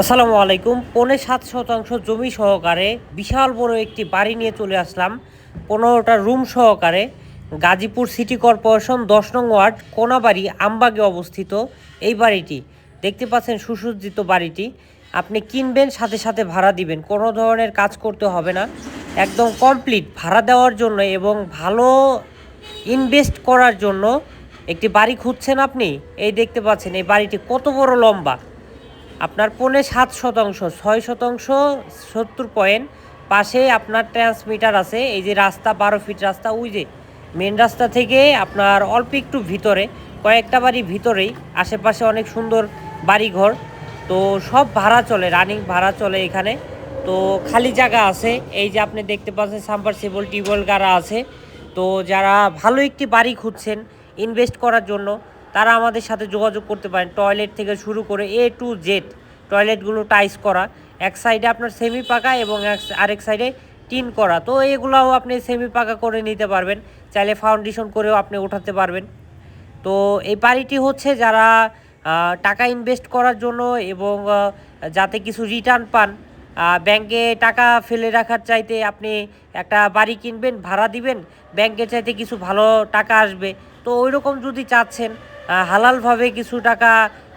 আসসালামু আলাইকুম। পৌনে সাত শতাংশ জমি সহকারে বিশাল বড় একটি বাড়ি নিয়ে চলে আসলাম। পনেরোটা রুম সহকারে গাজীপুর সিটি কর্পোরেশন দশ নং ওয়ার্ড, কোনাবাড়ি, আমবাগে অবস্থিত এই বাড়িটি। দেখতে পাচ্ছেন সুসজ্জিত বাড়িটি। আপনি কিনবেন, সাথে সাথে ভাড়া দিবেন। কোনো ধরনের কাজ করতে হবে না। একদম কমপ্লিট ভাড়া দেওয়ার জন্য এবং ভালো ইনভেস্ট করার জন্য একটি বাড়ি খুঁজছেন আপনি? এই দেখতে পাচ্ছেন এই বাড়িটি কত বড় লম্বা। আপনার পৌনে সাত শতাংশ, ছয় শতাংশ, সত্তর পয়েন্ট পাশে আপনার ট্রান্সমিটার আছে, এই যে রাস্তা, বারো ফিট রাস্তা, ওই যে মেন রাস্তা থেকে আপনার অল্প একটু ভিতরে, কয়েকটা বাড়ি ভিতরেই, আশেপাশে অনেক সুন্দর বাড়িঘর, তো সব ভাড়া চলে রানিং ভাড়া চলে এখানে, তো খালি জায়গা আছে, এই যে আপনি দেখতে পাচ্ছেন সাম্পারসিবল টিউবওয়েল গাড়া আছে, তো যারা ভালো একটি বাড়ি খুঁজছেন ইনভেস্ট করার জন্য তারা আমাদের সাথে যোগাযোগ করতে পারেন। টয়লেট থেকে শুরু করে এ টু জেড টয়লেটগুলো টাইস করা। এক সাইডে আপনার সেমি পাকা এবং আরেক সাইডে টিন করা। তো এগুলাও আপনি সেমি পাকা করে নিতে পারবেন। চাইলে ফাউন্ডেশন করেও আপনি ওঠাতে পারবেন। তো এই বাড়িটি হচ্ছে যারা টাকা ইনভেস্ট করার জন্য এবং যাতে কিছু রিটার্ন পান ব্যাংকে টাকা ফেলে রাখার চাইতে আপনি একটা বাড়ি কিনবেন, ভাড়া দিবেন ব্যাংকের চাইতে কিছু ভালো টাকা আসবে। তো ওই রকম যদি চাচ্ছেন হালালভাবে কিছু টাকা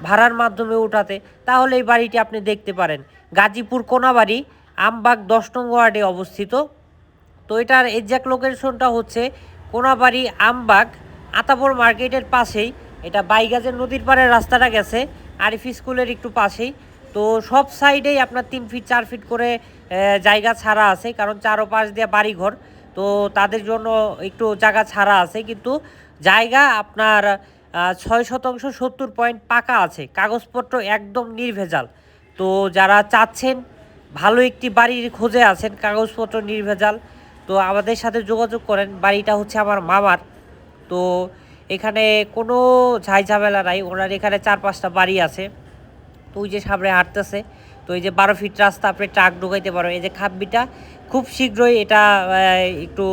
ভাড়ার মাধ্যমে উঠাতে, তাহলে এই বাড়িটি আপনি দেখতে পারেন। গাজীপুর কোনাবাড়ি, আমবাগ দশ নং ওয়ার্ডে অবস্থিত। তো এটার এক্সাক্ট লোকেশনটা হচ্ছে কোনাবাড়ি, আমবাগ আতাপুর মার্কেটের পাশেই। এটা বাইগাজের নদীর পাড়ে রাস্তাটা গেছে, আরিফ স্কুলের একটু পাশেই। তো সব সাইডেই আপনার তিন ফিট চার ফিট করে জায়গা ছাড়া আছে, কারণ চারো পাশ দিয়ে বাড়িঘর। তো তাদের জন্য একটু জায়গা ছাড়া আছে, কিন্তু জায়গা আপনার ছয় শতাংশ সত্তর পয়েন্ট পাকা আছে। কাগজপত্র একদম নির্ভেজাল। তো যারা চাচ্ছেন ভালো একটি বাড়ির খোঁজে আছেন, কাগজপত্র নির্ভেজাল, তো আমাদের সাথে যোগাযোগ করেন। বাড়িটা হচ্ছে আমার মামার। তো এখানে কোনো ঝামেলা নাই। ওনার এখানে চার পাঁচটা বাড়ি আছে। তো ওই যে সামনে হাঁটতেছে। তো এই যে বারো ফিট রাস্তা, আপনি ট্রাক ঢুকাইতে পারো এই যে খাব্বিটা খুব শীঘ্রই এটা একটু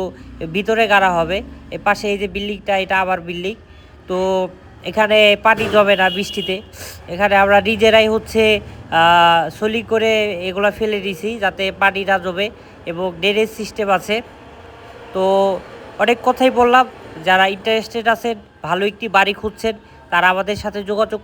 ভিতরে গাড়া হবে। এ পাশে এই যে বিল্ডিংটা, এটা আবার বিল্ডিং। তো এখানে পানি জমে না বৃষ্টিতে। এখানে আমরা নিজেরাই হচ্ছে সলি করে এগুলো ফেলে দিছি যাতে পানি না জমে এবং ড্রেনেজ সিস্টেম আছে। তো অনেক কথাই বললাম, যারা ইন্টারেস্টেড আছেন, ভালো একটি বাড়ি খুঁজছেন, তারা আমাদের সাথে যোগাযোগ